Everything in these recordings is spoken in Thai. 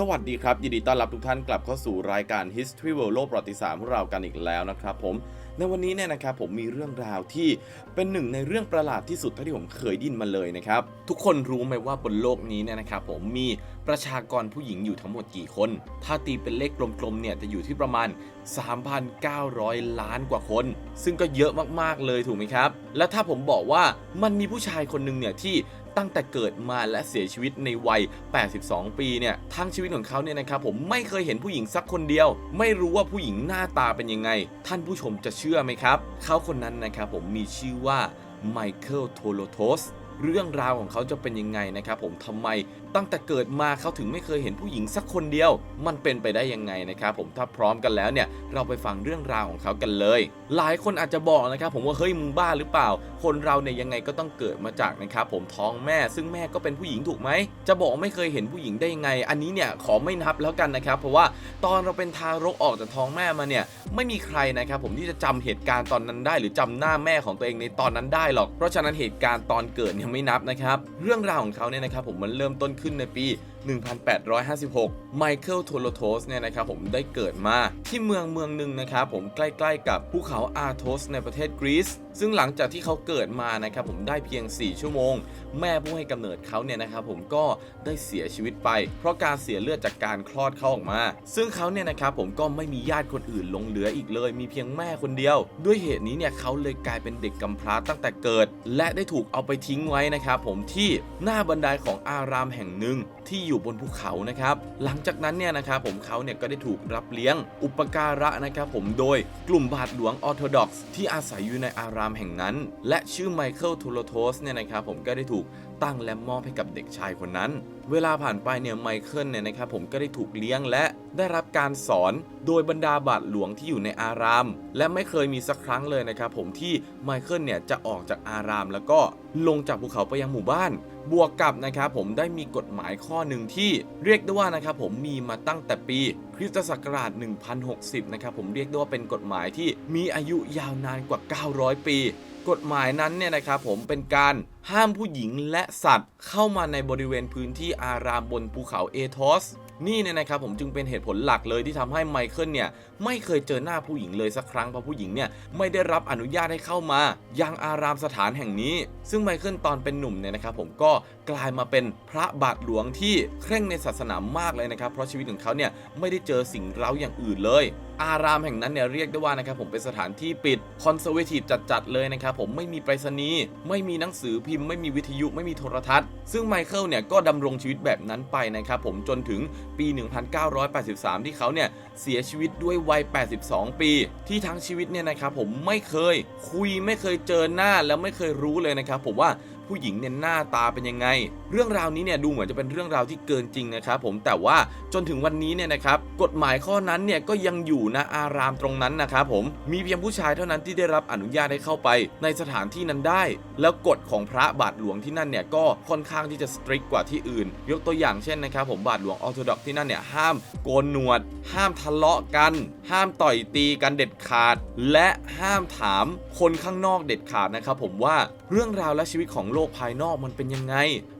สวัสดีครับ ยินดีต้อนรับทุกท่านกลับเข้าสู่รายการ History World โลกประวัติศาสตร์ของเรากันอีกแล้วนะครับผมในวันนี้เนี่ยนะครับผมมีเรื่องราวที่เป็นหนึ่งในเรื่องประหลาดที่สุดเท่าที่ผมเคยดินมาเลยนะครับ ทุกคนรู้ไหมว่าบนโลกนี้เนี่ยนะครับผมมีประชากรผู้หญิงอยู่ทั้งหมดกี่คน ถ้าตีเป็นเลขกลมๆเนี่ยจะอยู่ที่ประมาณ 3,900 ล้านกว่าคน ซึ่งก็เยอะมากๆเลยถูกไหมครับ และถ้าผมบอกว่ามันมีผู้ชายคนหนึ่งเนี่ยที่ตั้งแต่เกิดมาและเสียชีวิตในวัย 82 ปีเนี่ย ทั้งชีวิตของเขาเนี่ยนะครับผมไม่เคยเห็นผู้หญิงสักคนเดียว ไม่รู้ว่าผู้หญิงหน้าตาเป็นยังไง ท่านผู้ชมจะเชื่อไหมครับ เขาคนนั้นนะครับผมมีชื่อว่าไมเคิลโทโลโทส เรื่องราวของเขาจะเป็นยังไงนะครับผมทำไมตั้งแต่เกิดมาเขาถึงไม่เคยเห็นผู้หญิงสักคนเดียว มันเป็นไปได้ยังไงนะครับผมถ้าพร้อมกันแล้วเนี่ยเราไปฟังเรื่องราวของเขากันเลย หลายคนอาจจะบอกนะครับผมว่าเฮ้ยมึงบ้าหรือเปล่า คนเราเนี่ยยังไงก็ต้องเกิดมาจากนะครับผมท้องแม่ ซึ่งแม่ก็เป็นผู้หญิงถูกไหมจะบอกไม่เคยเห็นผู้หญิงได้ยังไง อันนี้เนี่ยขอไม่นับแล้วกันนะครับเพราะว่าตอนเราเป็นทารกออกจากท้องแม่มาเนี่ยไม่มีใครนะครับผมที่จะจำเหตุการณ์ตอนนั้นได้ หรือจำหน้าแม่ของตัวเองในตอนนั้นได้หรอกเพราะฉะนั้นเหตุการณ์ตอนเกิดเนี่ยไม่นับนะครับ เรื่องราวของเขาเนี่ยนะครับผมมันเริ่มต้นขึ้นในปี 1856 ไมเคิลโทโลโทสเนี่ยนะครับผมได้เกิดมาที่เมืองเมืองหนึ่งนะครับผมใกล้ๆกับภูเขาอาโทสในประเทศกรีซซึ่งหลังจากที่เขาเกิดมานะครับผมได้เพียง 4 ชั่วโมง แม่ผู้ให้กำเนิดเขาเนี่ยนะครับผมก็ได้เสียชีวิตไป เพราะการเสียเลือดจากการคลอดเขาออกมา ซึ่งเขาเนี่ยนะครับผมก็ไม่มีญาติคนอื่นลงเหลืออีกเลย มีเพียงแม่คนเดียว ด้วยเหตุนี้เนี่ยเขาเลยกลายเป็นเด็กกำพร้าตั้งแต่เกิด และได้ถูกเอาไปทิ้งไว้นะครับผมที่หน้าบันไดของอารามแห่งหนึ่งที่อยู่อยู่บนภูเขานะครับ หลังจากนั้นเนี่ยนะครับผมเขาเนี่ยก็ได้ถูกรับเลี้ยงอุปการะนะครับผมโดยกลุ่มบาทหลวงออร์โธดอกซ์ที่อาศัยอยู่ในอารามแห่งนั้น และชื่อไมเคิลทูโลโทสเนี่ยนะครับผมก็ได้ถูก ตั้งและมอบให้กับเด็กชายคนนั้น เวลาผ่านไปเนี่ยไมเคิลเนี่ยนะครับผมก็ได้ถูกเลี้ยงและได้รับการสอนโดยบรรดาบาทหลวงที่อยู่ในอาราม และไม่เคยมีสักครั้งเลยนะครับผมที่ไมเคิลเนี่ยจะออกจากอาราม แล้วก็ลงจากภูเขาไปยังหมู่บ้าน บวกกับนะครับผมได้มีกฎหมายข้อหนึ่งที่เรียกได้ว่านะครับผมมีมาตั้งแต่ปีคริสตศักราช 1060 นะครับผมเรียกได้ว่าเป็นกฎหมายที่มีอายุยาวนานกว่า 900 ปี กฎหมายนั้นเนี่ยนะครับผมเป็นการ ห้ามผู้หญิงและสัตว์เข้ามาในบริเวณพื้นที่อารามบนภูเขาเอทอสนี่เนี่ยนะครับผมจึงเป็นเหตุผลหลักเลยที่ทำให้ไมเคิลเนี่ยไม่เคยเจอหน้าผู้หญิงเลยสักครั้งเพราะผู้หญิงเนี่ยไม่ได้รับอนุญาตให้เข้ามา ยังอารามสถานแห่งนี้ ซึ่งไมเคิลตอนเป็นหนุ่มเนี่ยนะครับผมก็กลายมาเป็นพระบาทหลวงที่เคร่งในศาสนามากเลยนะครับเพราะชีวิตของเขาเนี่ยไม่ได้เจอสิ่งเร้าอย่างอื่นเลย อารามแห่งนั้นเนี่ยเรียกได้ว่านะครับผมเป็นสถานที่ปิดคอนเซอร์เวทีฟจัดๆเลยนะครับผมไม่มีไปรษณีย์ไม่มีหนังสือพิมพ์ไม่มีวิทยุไม่มีโทรทัศน์ ซึ่งไมเคิลเนี่ยก็ดำรงชีวิตแบบนั้นไปนะครับผมจนถึงปี 1983 ที่เขาเนี่ยเสียชีวิตด้วยวัย 82 ปี ที่ทั้งชีวิตเนี่ยนะครับผมไม่เคยคุยไม่เคยเจอหน้าแล้วไม่เคยรู้เลยนะครับผมว่า ผู้หญิงเนี่ยหน้าตาเป็นยังไง เรื่องราวนี้เนี่ยดูเหมือนจะเป็นเรื่องราวที่เกินจริงนะครับผมแต่ว่าจนถึงวันนี้เนี่ยนะครับกฎหมายข้อนั้นเนี่ยก็ยังอยู่นะอารามตรงนั้นนะครับผมมีเพียงผู้ชายเท่านั้นที่ได้รับอนุญาตให้เข้าไป ในสถานที่นั้นได้ แล้วกฎของพระบาทหลวงที่นั่นเนี่ยก็ค่อนข้างที่จะสตริกกว่าที่อื่น ยกตัวอย่างเช่นนะครับผมบาทหลวงออร์โธดอกที่นั่นเนี่ยห้ามโกนหนวด ห้ามทะเลาะกัน ห้ามต่อยตีกันเด็ดขาด และห้ามถามคนข้างนอกเด็ดขาดนะครับผมว่าเรื่องราวและชีวิตของโลกภายนอกมันเป็นยังไง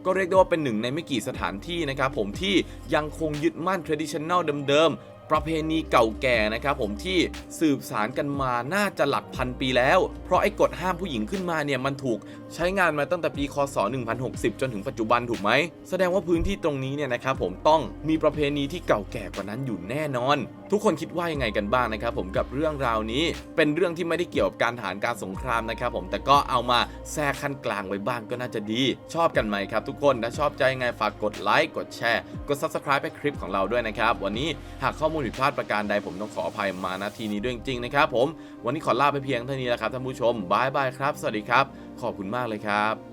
ก็เรียกได้ว่าเป็นหนึ่งในไม่กี่สถานที่นะครับผมที่ยังคงยึดมั่น traditional เดิม ประเพณีเก่าแก่นะครับผมที่สืบสารกันมาน่าจะหลักพันปีแล้ว เพราะไอ้กฎห้ามผู้หญิงขึ้นมาเนี่ยมันถูกใช้งานมาตั้งแต่ปีคศ 1060 จนถึงปัจจุบันถูกไหม แสดงว่าพื้นที่ตรงนี้เนี่ยนะครับผมต้องมีประเพณีที่เก่าแก่กว่านั้นอยู่แน่นอน ทุกคนคิดว่ายังไงกันบ้างนะครับผมกับเรื่องราวนี้ เป็นเรื่องที่ไม่ได้เกี่ยวกับการฐานการสงครามนะครับผมแต่ก็เอามาแทรกขั้นกลางไว้บ้างก็น่าจะดี ชอบกันไหมครับ ทุกคนถ้าชอบใจยังไงฝากกดไลค์กดแชร์กด subscribe ให้คลิปของเราด้วยนะครับวันนี้หากข้อมูลผิดพลาดประการใดผมต้องขออภัยมาณทีนี้ด้วยจริงๆนะครับผมวันนี้ขอลาไปเพียงเท่านี้แล้วครับท่านผู้ชมบายบายครับ สวัสดีครับ ขอบคุณมากเลยครับ